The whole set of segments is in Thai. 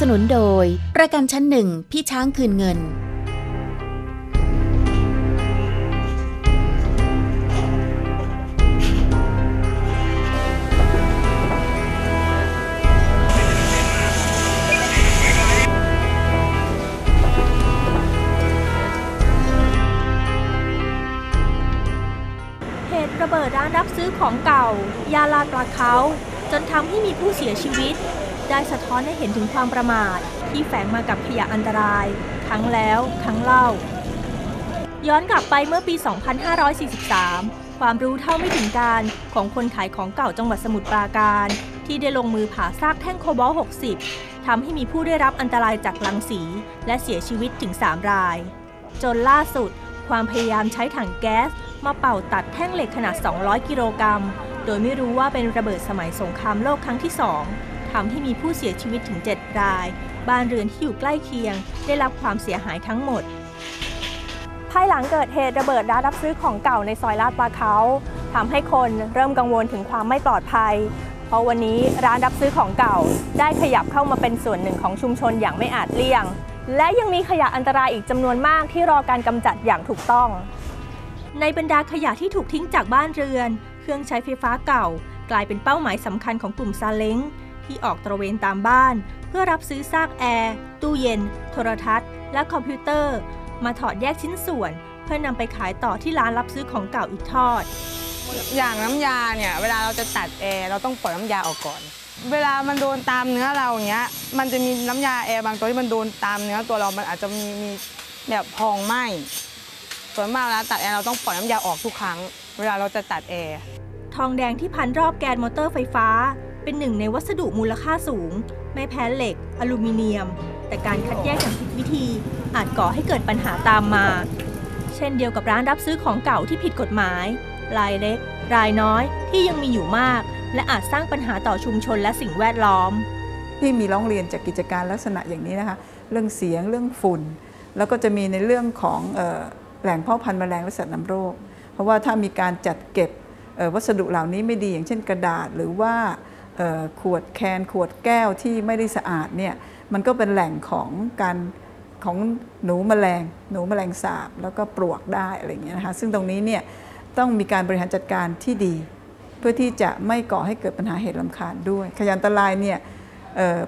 สนุนโดย ประกันชั้นหนึ่งพี่ช้างคืนเงิน เหตุระเบิดร้านรับซื้อของเก่า ยาลาปลาเขาจนทำให้มีผู้เสียชีวิต ได้สะท้อนให้เห็นถึงความประมาท ที่แฝงมากับขยะอันตราย ทั้งแล้วทั้งเล่า ย้อนกลับไปเมื่อปี 2543 ความรู้เท่าไม่ถึงการของคนขายของเก่าจังหวัดสมุทรปราการ ที่ได้ลงมือผ่าซากแท่งโคบอล60ทำให้มีผู้ได้รับอันตรายจากรังสี และเสียชีวิตถึง 3 ราย จนล่าสุด ความพยายามใช้ถังแก๊ส มาเป่าตัดแท่งเหล็กขนาด 200 กิโลกรัมโดยไม่รู้ว่าเป็นระเบิดสมัยสงครามโลกครั้งที่2 ทำให้มีผู้เสียชีวิตถึง 7 ราย บ้านเรือนที่อยู่ใกล้เคียง ได้รับความเสียหายทั้งหมด ภายหลังเกิดเหตุระเบิดร้านรับซื้อของเก่าในซอยลาดปลาเขาทำให้คนเริ่มกังวลถึงความไม่ปลอดภัย เพราะวันนี้ร้านรับซื้อของเก่า ได้ขยับเข้ามาเป็นส่วนหนึ่งของชุมชนอย่างไม่อาจเลี่ยง และยังมีขยะอันตรายอีกจำนวนมากที่รอการกำจัดอย่างถูกต้อง ในบรรดาขยะที่ถูกทิ้งจากบ้านเรือน เครื่องใช้ไฟฟ้าเก่า กลายเป็นเป้าหมายสำคัญของกลุ่มซาเล้ง ที่ออกตระเวนตามบ้าน เพื่อรับซื้อซากแอร์ ตู้เย็น โทรทัศน์ และคอมพิวเตอร์ มาถอดแยกชิ้นส่วน เพื่อนำไปขายต่อที่ร้านรับซื้อของเก่าอีกทอด อย่างน้ำยาเนี่ยเวลาเราจะตัดแอร์เราต้องปล่อยน้ำยาออกก่อน เวลามันโดนตามเนื้อเราอย่างเงี้ย มันจะมีน้ำยาแอร์บางตัวที่มันโดนตามเนื้อตัวเรา มันอาจจะมีมีแบบพองไหมส่วนมากแล้วตัดแอร์เราต้องปล่อยน้ำยาออกทุกครั้ง เวลาเราจะตัดแอร์ทองแดงที่พันรอบแกนมอเตอร์ไฟฟ้า เป็นหนึ่งในวัสดุมูลค่าสูง ไม่แพ้เหล็ก อลูมิเนียม แต่การคัดแยกอย่างผิดวิธี อาจก่อให้เกิดปัญหาตามมา เช่นเดียวกับร้านรับซื้อของเก่าที่ผิดกฎหมาย รายเล็ก รายน้อยที่ยังมีอยู่มาก และอาจสร้างปัญหาต่อชุมชนและสิ่งแวดล้อม ที่มีร้องเรียนจากกิจการลักษณะอย่างนี้นะคะ เรื่องเสียงเรื่องฝุ่น แล้วก็จะมีในเรื่องของออแหล่งเพาะพันธุ์แมลงและสัตว์นำโรค เพราะว่าถ้ามีการจัดเก็บวัสดุเหล่านี้ไม่ดีอย่างเช่นกระดาษหรือว่า ขวดแคนขวดแก้วที่ไม่ได้สะอาดเนี่ยมันก็เป็นแหล่งของการของหนูแมลง หนูแมลงสาบ แล้วก็ปลวกได้อะไรอย่างเงี้ยนะคะซึ่งตรงนี้เนี่ยต้องมีการบริหารจัดการที่ดี เพื่อที่จะไม่ก่อให้เกิดปัญหาเหตุลำคาญด้วย ขยะอันตรายเนี่ย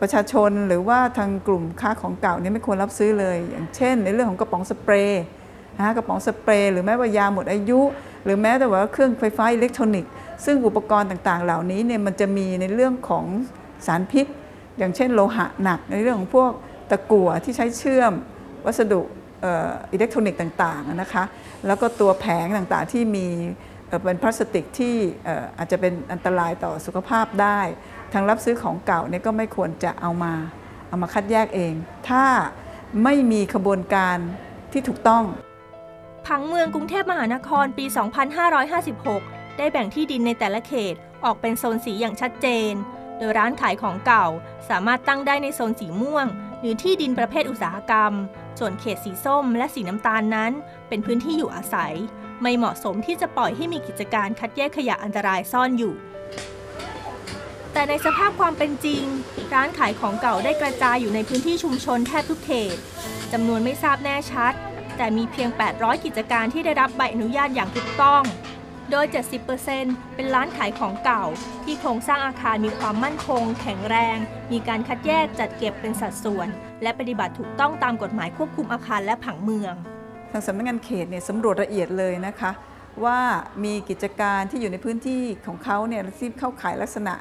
ประชาชนหรือว่าทางกลุ่มค้าของเก่าเนี่ยไม่ควรรับซื้อเลย อย่างเช่น ในเรื่องของกระป๋องสเปรย์นะฮะกระป๋องสเปรย์หรือแม้ว่ายาหมดอายุ รือแม้แต่ว่าเครื่องไฟฟ้าอิเล็กทรอนิกส์ซึ่งอุปกรณ์ต่างๆ เหล่านี้เนี่ยมันจะมีในเรื่องของสารพิษ อย่างเช่นโลหะหนักในเรื่องของพวกตะกั่วที่ใช้เชื่อม วัสดุอิเล็กทรอนิกส์ต่างๆนะคะแล้วก็ตัวแผงต่างๆที่มีเป็นพลาสติกที่อาจจะเป็นอันตรายต่อสุขภาพได้ ทางรับซื้อของเก่าเนี่ยก็ไม่ควรจะเอามาเอามาคัดแยกเอง ถ้าไม่มีขบวนการที่ถูกต้อง ผังเมืองกรุงเทพมหานครปี 2556 ได้แบ่งที่ดินในแต่ละเขตออกเป็นโซนสีอย่างชัดเจน โดยร้านขายของเก่าสามารถตั้งได้ในโซนสีม่วง หรือที่ดินประเภทอุตสาหกรรม ส่วนเขตสีส้มและสีน้ำตาลนั้น เป็นพื้นที่อยู่อาศัย ไม่เหมาะสมที่จะปล่อยให้มีกิจการคัดแยกขยะอันตรายซ่อนอยู่แต่ในสภาพความเป็นจริง ร้านขายของเก่าได้กระจายอยู่ในพื้นที่ชุมชนแทบทุกเขตจำนวนไม่ทราบแน่ชัด แต่มีเพียง 800 กิจการที่ได้รับใบอนุญาตอย่างถูกต้อง โดย 70%เป็นร้านขายของเก่า ที่โครงสร้างอาคารมีความมั่นคง แข็งแรง มีการคัดแยกจัดเก็บเป็นสัดส่วน และปฏิบัติถูกต้องตามกฎหมายควบคุมอาคารและผังเมือง ทางสำนักงานเขตเนี่ยสำรวจละเอียดเลยนะคะว่ามีกิจการที่อยู่ในพื้นที่ของเขาเนี่ยที่เข้าขายลักษณะ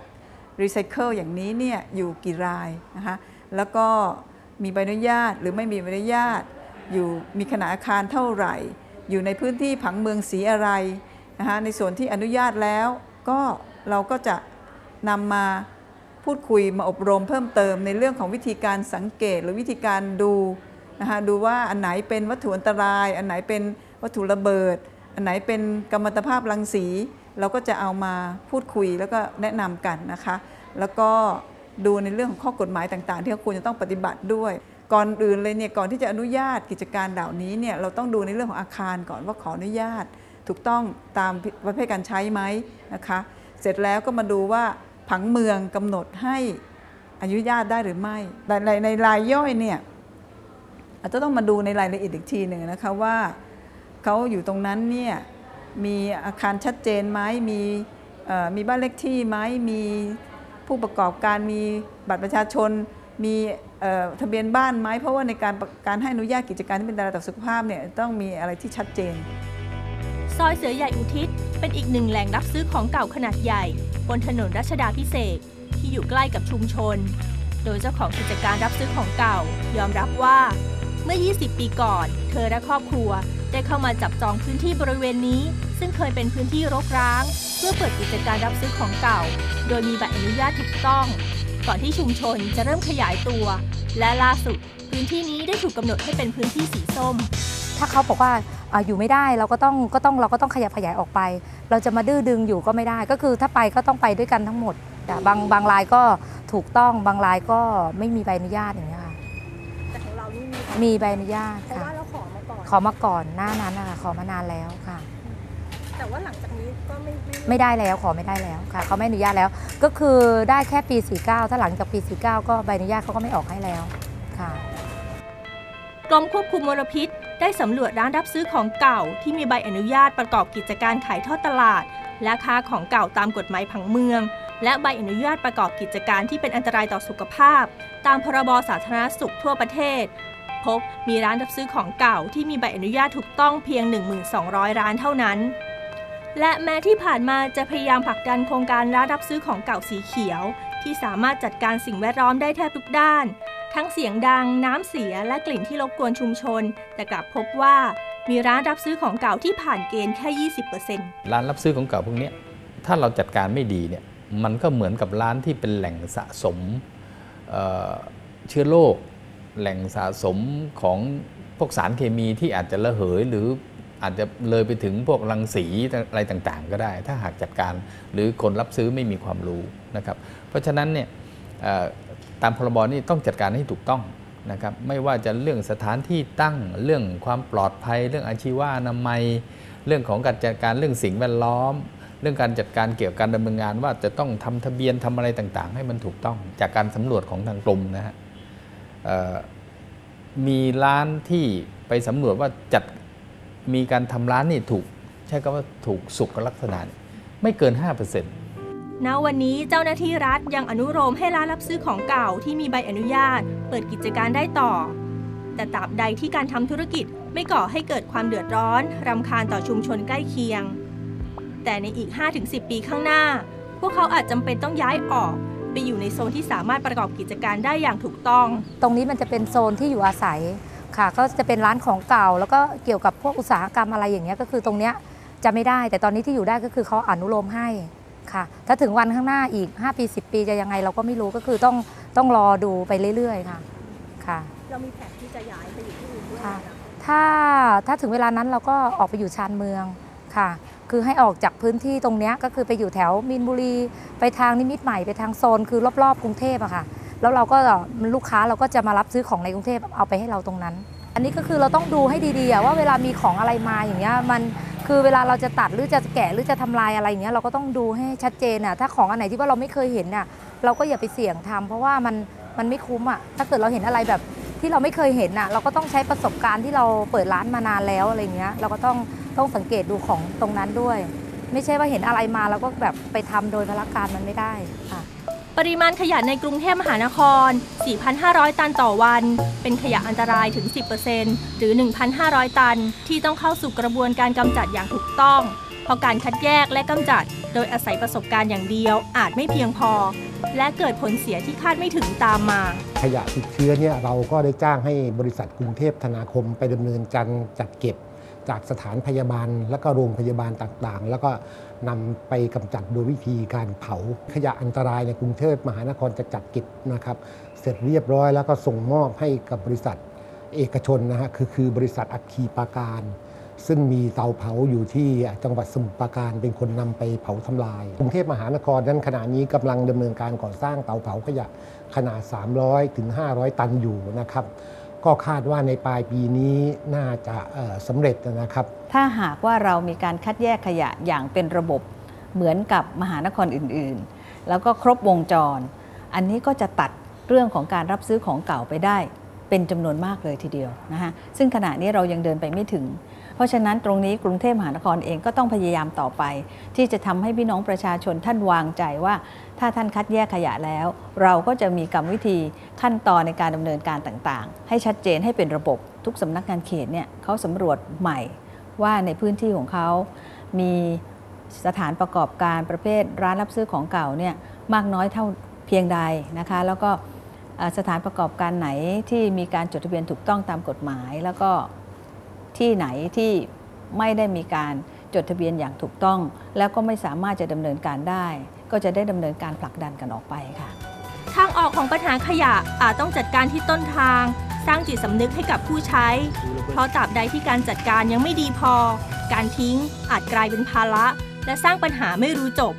รีไซเคิลอย่างนี้เนี่ยอยู่กี่รายนะคะแล้วก็มีใบอนุญาตหรือไม่มีใบอนุญาต อยู่มีขนาดอาคารเท่าไหร่ อยู่ในพื้นที่ผังเมืองสีอะไรนะคะในส่วนที่อนุญาตแล้วก็เราก็จะนำมาพูดคุยมาอบรมเพิ่มเติมในเรื่องของวิธีการสังเกต หรือวิธีการดูนะคะดูว่าอันไหนเป็นวัตถุอันตราย อันไหนเป็นวัตถุระเบิด อันไหนเป็นกรรมตภาพรังสี เราก็จะเอามาพูดคุยแล้วก็แนะนำกันนะคะ แล้วก็ดูในเรื่องของข้อกฎหมายต่างๆ ที่เขาควรจะต้องปฏิบัติด้วย ก่อนอื่นเลยเนี่ยก่อนที่จะอนุญาตกิจการเหล่านี้เนี่ยเราต้องดูในเรื่องของอาคารก่อนว่าขออนุญาต ถูกต้องตามประเภทการใช้ไหมนะคะ เสร็จแล้วก็มาดูว่าผังเมืองกำหนดให้อนุญาตได้หรือไม่แต่ในในรายย่อยเนี่ยอาจจะต้องมาดูในรายละเอียดอีกทีหนึ่งนะคะว่าเขาอยู่ตรงนั้นเนี่ยมีอาคารชัดเจนไหมมีมีบ้านเลขที่ไหมมีผู้ประกอบการมีบัตรประชาชน มีทะเบียนบ้านไหมเพราะว่าในการการให้อนุญาตกิจการที่เป็นตราต่อสุขภาพเนี่ยต้องมีอะไรที่ชัดเจน ซอยเสือใหญ่อุทิศ เป็นอีกหนึ่งแหล่งรับซื้อของเก่าขนาดใหญ่ บนถนนรัชดาพิเศษที่อยู่ใกล้กับชุมชน โดยเจ้าของกิจการรับซื้อของเก่า ยอมรับว่า เมื่อ 20 ปีก่อน เธอและครอบครัวได้เข้ามาจับจองพื้นที่บริเวณนี้ ซึ่งเคยเป็นพื้นที่รกร้าง เพื่อเปิดกิจการรับซื้อของเก่า โดยมีใบอนุญาตถูกต้อง ก่อนที่ชุมชนจะเริ่มขยายตัว และล่าสุด พื้นที่นี้ได้ถูกกำหนดให้เป็นพื้นที่สีส้ม ถ้าเขาบอกว่าอาอยู่ไม่ได้เราก็ต้องก็ต้องเราก็ต้องขยับขยายออกไป เราจะมาดื้อดึงอยู่ก็ไม่ได้ ก็คือถ้าไปก็ต้องไปด้วยกันทั้งหมดแต่บางบางรายก็ถูกต้องบางรายก็ไม่มีใบอนุญาตอย่างเงี้ยค่ะแต่ของเรานี่มีมีใบอนุญาตเพราะค่ะว่าเราขอมาก่อนขอมาก่อนหน้านั้นนะคะขอมานานแล้วค่ะ แต่ว่าหลังจากนี้ก็ไม่ไม่ไม่ได้แล้วขอไม่ได้แล้วค่ะเขาไม่อนุญาตแล้ว ก็คือได้แค่ปี 49 ถ้าหลังจากปี 49 ก็ใบอนุญาตเขาก็ไม่ออกให้แล้วค่ะกรมควบคุมมลพิษ ได้สำรวจร้านรับซื้อของเก่าที่มีใบอนุญาตประกอบกิจการขายทอดตลาด และค้าของเก่าตามกฎหมายผังเมือง และใบอนุญาตประกอบกิจการที่เป็นอันตรายต่อสุขภาพ ตามพรบสาธารณสุขทั่วประเทศ พบมีร้านรับซื้อของเก่าที่มีใบอนุญาตถูกต้องเพียง 1,200 ร้านเท่านั้น และแม้ที่ผ่านมาจะพยายามผลักดันโครงการร้านรับซื้อของเก่าสีเขียว ที่สามารถจัดการสิ่งแวดล้อมได้แทบทุกด้าน ทั้งเสียงดัง น้ำเสียและกลิ่นที่รบกวนชุมชน แต่กลับพบว่ามีร้านรับซื้อของเก่าที่ผ่านเกณฑ์แค่ 20%ร้านรับซื้อของเก่าพวกนี้ถ้าเราจัดการไม่ดีเนี่ยมันก็เหมือนกับร้านที่เป็นแหล่งสะสมเเชื้อโรคแหล่งสะสมของพวกสารเคมีที่อาจจะระเหยหรือ อาจจะเลยไปถึงพวกรังสีอะไรต่างๆ ก็ได้ ถ้าหากจัดการหรือคนรับซื้อไม่มีความรู้นะครับเพราะฉะนั้นเนี่ยตามพรบนี่ต้องจัดการให้ถูกต้องนะครับไม่ว่าจะเรื่องสถานที่ตั้งเรื่องความปลอดภัย เรื่องอาชีวะอนามัย เรื่องของการจัดการเรื่องสิ่งแวดล้อม เรื่องการจัดการเกี่ยวกับการดำเนินงาน ว่าจะต้องทำทะเบียนทำอะไรต่างๆ ให้มันถูกต้องจากการสำรวจของทางกรมนะฮะมีร้านที่ไปสำรวจว่าจัด มีการทำร้านนี่ถูก ใช้คำว่าถูกสุขลักษณะเนี่ยไม่เกิน 5%ณวันนี้เจ้าหน้าที่รัฐยังอนุโลมให้ร้านรับซื้อของเก่าที่มีใบอนุญาต เปิดกิจการได้ต่อ แต่ตราบใดที่การทำธุรกิจไม่ก่อให้เกิดความเดือดร้อนรำคาญต่อชุมชนใกล้เคียง แต่ในอีก 5-10 ปีข้างหน้า พวกเขาอาจจำเป็นต้องย้ายออกไปอยู่ในโซนที่สามารถประกอบกิจการได้อย่างถูกต้อง ตรงนี้มันจะเป็นโซนที่อยู่อาศัย ค่ะ ก็จะเป็นร้านของเก่า แล้วก็เกี่ยวกับพวกอุตสาหกรรมอะไรอย่างเงี้ยก็คือตรงเนี้ยจะไม่ได้แต่ตอนนี้ที่อยู่ได้ก็คือเขาอนุโลมให้ค่ะ ถ้าถึงวันข้างหน้าอีก 5 ปี 10 ปีจะยังไงเราก็ไม่รู้ก็คือต้องต้องรอดูไปเรื่อยๆค่ะค่ะเรามีแผนที่จะย้ายไปอยู่ที่อื่นด้วยค่ะถ้าถ้าถึงเวลานั้นเราก็ออกไปอยู่ชานเมืองค่ะ คือให้ออกจากพื้นที่ตรงเนี้ยก็คือไปอยู่แถวมีนบุรี ไปทางนิมิตรใหม่ไปทางโซนคือรอบๆกรุงเทพอะค่ะ แล้วเราก็ลูกค้าเราก็จะมารับซื้อของในกรุงเทพเอาไปให้เราตรงนั้น อันนี้ก็คือเราต้องดูให้ดีๆว่าเวลามีของอะไรมาอย่างเงี้ยมันคือเวลาเราจะตัดหรือจะแกะหรือจะทำลายอะไรอย่างเงี้ยเราก็ต้องดูให้ชัดเจนอะถ้าของอันไหนที่ว่าเราไม่เคยเห็นน่ะเราก็อย่าไปเสี่ยงทำเพราะว่ามันมันไม่คุ้มอะถ้าเกิดเราเห็นอะไรแบบที่เราไม่เคยเห็นน่ะเราก็ต้องใช้ประสบการณ์ที่เราเปิดร้านมานานแล้วอะไรเงี้ยเราก็ต้องต้องสังเกตดูของตรงนั้นด้วย ไม่ใช่ว่าเห็นอะไรมาแล้วก็แบบไปทำโดยพละการมันไม่ได้ค่ะ ปริมาณขยะในกรุงเทพมหานคร 4,500 ตันต่อวัน เป็นขยะอันตรายถึง 10%หรือ 1,500 ตัน ที่ต้องเข้าสู่กระบวนการกำจัดอย่างถูกต้อง เพราะการคัดแยกและกำจัด โดยอาศัยประสบการณ์อย่างเดียว อาจไม่เพียงพอ และเกิดผลเสียที่คาดไม่ถึงตามมา ขยะติดเชื้อเนี่ยเราก็ได้จ้างให้บริษัทกรุงเทพธนาคมไปดำเนินการจัดเก็บ จากสถานพยาบาลและก็โรงพยาบาลต่างๆ แล้วก็ นำไปกำจัดโดยวิธีการเผาขยะอันตรายในกรุงเทพมหานครจะจัดเก็บนะครับเสร็จเรียบร้อยแล้วก็ส่งมอบให้กับบริษัทเอกชนนะฮะคือคือบริษัทอัคคีปาการ ซึ่งมีเตาเผาอยู่ที่จังหวัดสมุทรปราการเป็นคนนำไปเผาทำลาย กรุงเทพมหานครนั้นขณะนี้กำลังดำเนินการก่อสร้างเตาเผาขยะขนาด 300ถึง500 ตันอยู่นะครับ ก็คาดว่าในปลายปีนี้น่าจะสำเร็จนะครับ ถ้าหากว่าเรามีการคัดแยกขยะอย่างเป็นระบบเหมือนกับมหานครอื่นๆ แล้วก็ครบวงจร อันนี้ก็จะตัดเรื่องของการรับซื้อของเก่าไปได้ เป็นจำนวนมากเลยทีเดียวนะคะซึ่งขณะนี้เรายังเดินไปไม่ถึง เพราะฉะนั้นตรงนี้กรุงเทพมหานครเองก็ต้องพยายามต่อไป ที่จะทำให้พี่น้องประชาชนท่านวางใจว่า ถ้าท่านคัดแยกขยะแล้ว เราก็จะมีกรรมวิธีขั้นตอนในการดำเนินการต่างๆ ให้ชัดเจนให้เป็นระบบทุกสำนักงานเขตเนี่ยเขาสำรวจใหม่ว่าในพื้นที่ของเขา มีสถานประกอบการประเภทร้านรับซื้อของเก่าเนี่ยมากน้อยเท่าเพียงใดนะคะ แล้วก็สถานประกอบการไหนที่มีการจดทะเบียนถูกต้องตามกฎหมาย แล้วก็ ที่ไหนที่ไม่ได้มีการจดทะเบียนอย่างถูกต้อง แล้วก็ไม่สามารถจะดำเนินการได้ ก็จะได้ดำเนินการผลักดันกันออกไปค่ะ ทางออกของปัญหาขยะอาจต้องจัดการที่ต้นทาง สร้างจิตสำนึกให้กับผู้ใช้ เพราะตราบใดที่การจัดการยังไม่ดีพอ การทิ้งอาจกลายเป็นภาระ และสร้างปัญหาไม่รู้จบ